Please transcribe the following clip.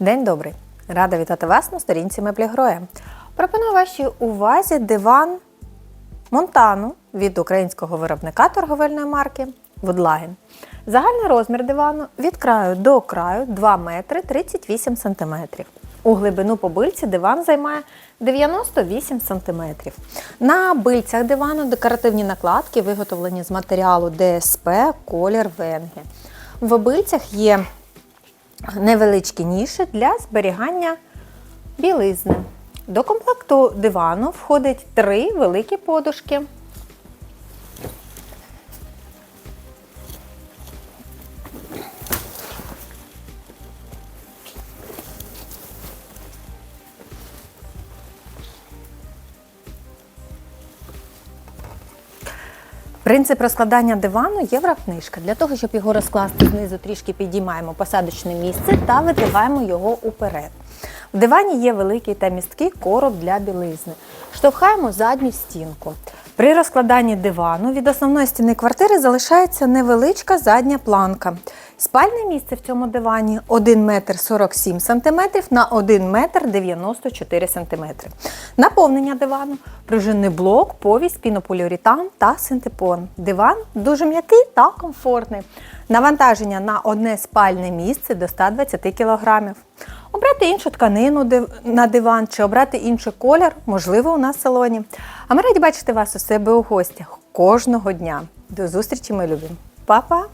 День добрий! Рада вітати вас на сторінці Меблі Гроя. Пропоную вашій увазі диван Монтану від українського виробника торговельної марки Woodline. Загальний розмір дивану від краю до краю 2 метри 38 см. У глибину по бильці диван займає 98 см. На бильцях дивану декоративні накладки виготовлені з матеріалу ДСП колір Венге. В обильцях є невеличкі ніші для зберігання білизни. До комплекту дивану входить три великі подушки. Принцип розкладання дивану єврокнижка. Для того, щоб його розкласти знизу, трішки підіймаємо посадочне місце та видвигаємо його уперед. В дивані є великий та місткий короб для білизни. Штовхаємо задню стінку. При розкладанні дивану від основної стіни квартири залишається невеличка задня планка. Спальне місце в цьому дивані 1 метр 47 см на 1 метр 94 см. Наповнення дивану пружинний блок, повість, пінополіуретан та синтепон. Диван дуже м'який та комфортний. Навантаження на одне спальне місце до 120 кг. Обрати іншу тканину на диван чи обрати інший колір, можливо, у нас в салоні. А ми раді бачити вас у себе у гостях кожного дня. До зустрічі, ми любимо. Па-па!